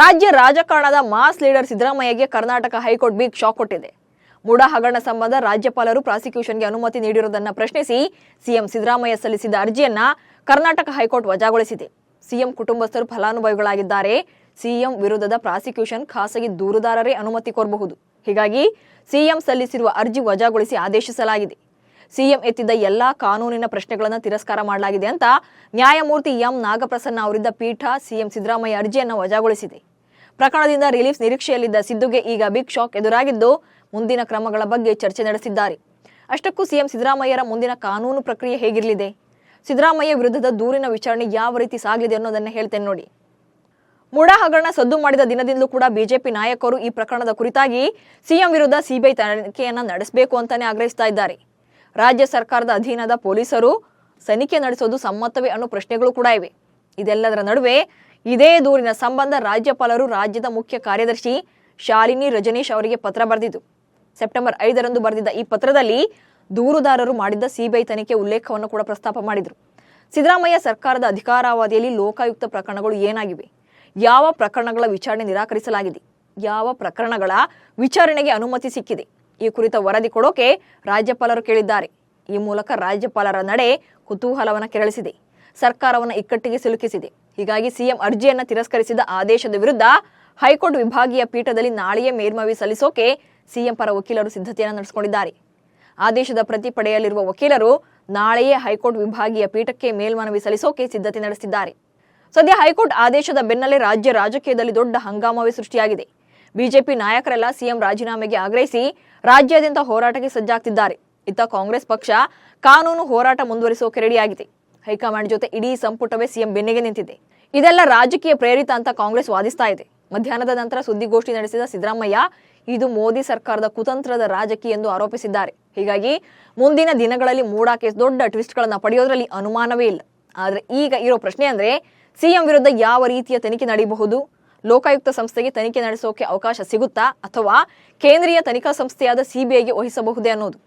ರಾಜ್ಯ ರಾಜಕಾರಣದ mass leader ಸಿದ್ದರಾಮಯ್ಯಗೆ Karnataka high court big shock ಕೊಟ್ಟಿದೆ. ಮೂಡ ಹಗರಣ ಸಂಬಂಧ ರಾಜ್ಯಪಾಲರು ಪ್ರಾಸಿಕ್ಯೂಷನ್ಗೆ ಅನುಮತಿ ನೀಡಿರುವುದನ್ನು ಪ್ರಶ್ನಿಸಿ ಸಿಎಂ ಸಿದ್ದರಾಮಯ್ಯ ಸಲ್ಲಿಸಿದ ಅರ್ಜಿಯನ್ನ ಕರ್ನಾಟಕ ಹೈಕೋರ್ಟ್ ವಜಾಗೊಳಿಸಿದೆ. ಸಿಎಂ ಕುಟುಂಬಸ್ಥರು ಫಲಾನುಭವಿಗಳಾಗಿದ್ದಾರೆ. ಸಿಎಂ ವಿರುದ್ಧದ ಪ್ರಾಸಿಕ್ಯೂಷನ್ ಖಾಸಗಿ ದೂರುದಾರರೇ ಅನುಮತಿ ಕೋರಬಹುದು. ಹೀಗಾಗಿ ಸಿಎಂ ಸಲ್ಲಿಸಿರುವ ಅರ್ಜಿ ವಜಾಗೊಳಿಸಿ ಆದೇಶಿಸಲಾಗಿದೆ. ಸಿಎಂ ಎತ್ತಿದ್ದ ಎಲ್ಲಾ ಕಾನೂನಿನ ಪ್ರಶ್ನೆಗಳನ್ನು ತಿರಸ್ಕಾರ ಮಾಡಲಾಗಿದೆ ಅಂತ ನ್ಯಾಯಮೂರ್ತಿ ಎಂ ನಾಗಪ್ರಸನ್ನ ಅವರಿದ್ದ ಪೀಠ ಸಿಎಂ ಸಿದ್ದರಾಮಯ್ಯ ಅರ್ಜಿಯನ್ನು ವಜಾಗೊಳಿಸಿದೆ. ಪ್ರಕರಣದಿಂದ ರಿಲೀಫ್ ನಿರೀಕ್ಷೆಯಲ್ಲಿದ್ದ ಸಿದ್ದುಗೆ ಈಗ ಬಿಗ್ ಶಾಕ್ ಎದುರಾಗಿದ್ದು ಮುಂದಿನ ಕ್ರಮಗಳ ಬಗ್ಗೆ ಚರ್ಚೆ ನಡೆಸಿದ್ದಾರೆ. ಅಷ್ಟಕ್ಕೂ ಸಿಎಂ ಸಿದ್ದರಾಮಯ್ಯರ ಮುಂದಿನ ಕಾನೂನು ಪ್ರಕ್ರಿಯೆ ಹೇಗಿರಲಿದೆ? ಸಿದ್ದರಾಮಯ್ಯ ವಿರುದ್ಧದ ದೂರಿನ ವಿಚಾರಣೆ ಯಾವ ರೀತಿ ಸಾಗಲಿದೆ ಅನ್ನೋದನ್ನ ಹೇಳ್ತೇನೆ ನೋಡಿ. ಮುಡಾ ಹಗರಣ ಸದ್ದು ಮಾಡಿದ ದಿನದಿಂದಲೂ ಕೂಡ ಬಿಜೆಪಿ ನಾಯಕರು ಈ ಪ್ರಕರಣದ ಕುರಿತಾಗಿ ಸಿಎಂ ವಿರುದ್ಧ ಸಿಬಿಐ ತನಿಖೆಯನ್ನು ನಡೆಸಬೇಕು ಅಂತಾನೆ ಆಗ್ರಹಿಸ್ತಾ ಇದ್ದಾರೆ. ರಾಜ್ಯ ಸರ್ಕಾರದ ಅಧೀನದ ಪೊಲೀಸರು ತನಿಖೆ ನಡೆಸೋದು ಸಮ್ಮತವೇ ಅನ್ನೋ ಪ್ರಶ್ನೆಗಳು ಕೂಡ ಇವೆ. ಇದೆಲ್ಲದರ ನಡುವೆ ಇದೇ ದೂರಿನ ಸಂಬಂಧ ರಾಜ್ಯಪಾಲರು ರಾಜ್ಯದ ಮುಖ್ಯ ಕಾರ್ಯದರ್ಶಿ ಶಾಲಿನಿ ರಜನೀಶ್ ಅವರಿಗೆ ಪತ್ರ ಬರೆದಿದ್ದು. ಸೆಪ್ಟೆಂಬರ್ ಐದರಂದು ಬರೆದಿದ್ದ ಈ ಪತ್ರದಲ್ಲಿ ದೂರುದಾರರು ಮಾಡಿದ್ದ ಸಿಬಿಐ ತನಿಖೆ ಉಲ್ಲೇಖವನ್ನು ಕೂಡ ಪ್ರಸ್ತಾಪ ಮಾಡಿದರು. ಸಿದ್ದರಾಮಯ್ಯ ಸರ್ಕಾರದ ಅಧಿಕಾರಾವಧಿಯಲ್ಲಿ ಲೋಕಾಯುಕ್ತ ಪ್ರಕರಣಗಳು ಏನಾಗಿವೆ? ಯಾವ ಪ್ರಕರಣಗಳ ವಿಚಾರಣೆ ನಿರಾಕರಿಸಲಾಗಿದೆ? ಯಾವ ಪ್ರಕರಣಗಳ ವಿಚಾರಣೆಗೆ ಅನುಮತಿ ಸಿಕ್ಕಿದೆ? ಈ ಕುರಿತ ವರದಿ ಕೊಡೋಕೆ ರಾಜ್ಯಪಾಲರು ಕೇಳಿದ್ದಾರೆ. ಈ ಮೂಲಕ ರಾಜ್ಯಪಾಲರ ನಡೆ ಕುತೂಹಲವನ್ನು ಕೆರಳಿಸಿದೆ. ಸರ್ಕಾರವನ್ನು ಇಕ್ಕಟ್ಟಿಗೆ ಸಿಲುಕಿಸಿದೆ. ಹೀಗಾಗಿ ಸಿಎಂ ಅರ್ಜಿಯನ್ನು ತಿರಸ್ಕರಿಸಿದ ಆದೇಶದ ವಿರುದ್ಧ ಹೈಕೋರ್ಟ್ ವಿಭಾಗೀಯ ಪೀಠದಲ್ಲಿ ನಾಳೆಯೇ ಮೇಲ್ಮನವಿ ಸಲ್ಲಿಸೋಕೆ ಸಿಎಂ ಪರ ವಕೀಲರು ಸಿದ್ಧತೆಯನ್ನು ನಡೆಸಿಕೊಂಡಿದ್ದಾರೆ. ಆದೇಶದ ಪ್ರತಿ ಪಡೆಯಲಿರುವ ವಕೀಲರು ನಾಳೆಯೇ ಹೈಕೋರ್ಟ್ ವಿಭಾಗೀಯ ಪೀಠಕ್ಕೆ ಮೇಲ್ಮನವಿ ಸಲ್ಲಿಸೋಕೆ ಸಿದ್ಧತೆ ನಡೆಸಿದ್ದಾರೆ. ಸದ್ಯ ಹೈಕೋರ್ಟ್ ಆದೇಶದ ಬೆನ್ನಲ್ಲೇ ರಾಜ್ಯ ರಾಜಕೀಯದಲ್ಲಿ ದೊಡ್ಡ ಹಂಗಾಮವೇ ಸೃಷ್ಟಿಯಾಗಿದೆ. ಬಿಜೆಪಿ ನಾಯಕರೆಲ್ಲ ಸಿಎಂ ರಾಜೀನಾಮೆಗೆ ಆಗ್ರಹಿಸಿ ರಾಜ್ಯಾದ್ಯಂತ ಹೋರಾಟಕ್ಕೆ ಸಜ್ಜಾಗ್ತಿದ್ದಾರೆ. ಇತ್ತ ಕಾಂಗ್ರೆಸ್ ಪಕ್ಷ ಕಾನೂನು ಹೋರಾಟ ಮುಂದುವರಿಸೋಕೆ ರೆಡಿಯಾಗಿದೆ. ಹೈಕಮಾಂಡ್ ಜೊತೆ ಇಡೀ ಸಂಪುಟವೇ ಸಿಎಂ ಬೆನ್ನಿಗೆ ನಿಂತಿದೆ. ಇದೆಲ್ಲ ರಾಜಕೀಯ ಪ್ರೇರಿತ ಅಂತ ಕಾಂಗ್ರೆಸ್ ವಾದಿಸ್ತಾ ಇದೆ. ಮಧ್ಯಾಹ್ನದ ನಂತರ ಸುದ್ದಿಗೋಷ್ಠಿ ನಡೆಸಿದ ಸಿದ್ದರಾಮಯ್ಯ, ಇದು ಮೋದಿ ಸರ್ಕಾರದ ಕುತಂತ್ರದ ರಾಜಕೀಯ ಎಂದು ಆರೋಪಿಸಿದ್ದಾರೆ. ಹೀಗಾಗಿ ಮುಂದಿನ ದಿನಗಳಲ್ಲಿ ಮೂಡಾಕೆ ದೊಡ್ಡ ಟ್ವಿಸ್ಟ್ಗಳನ್ನು ಪಡೆಯೋದ್ರಲ್ಲಿ ಅನುಮಾನವೇ ಇಲ್ಲ. ಆದರೆ ಈಗ ಇರೋ ಪ್ರಶ್ನೆ ಅಂದ್ರೆ ಸಿಎಂ ವಿರುದ್ಧ ಯಾವ ರೀತಿಯ ತನಿಖೆ ನಡೆಯಬಹುದು ಲೋಕಾಯುಕ್ತ ಸಂಸ್ಥೆಗೆ ತನಿಖೆ ನಡೆಸೋಕೆ ಅವಕಾಶ ಸಿಗುತ್ತಾ ಅಥವಾ ಕೇಂದ್ರೀಯ ತನಿಖಾ ಸಂಸ್ಥೆಯಾದ ಸಿಬಿಐಗೆ ವಹಿಸಬಹುದೇ ಅನ್ನೋದು?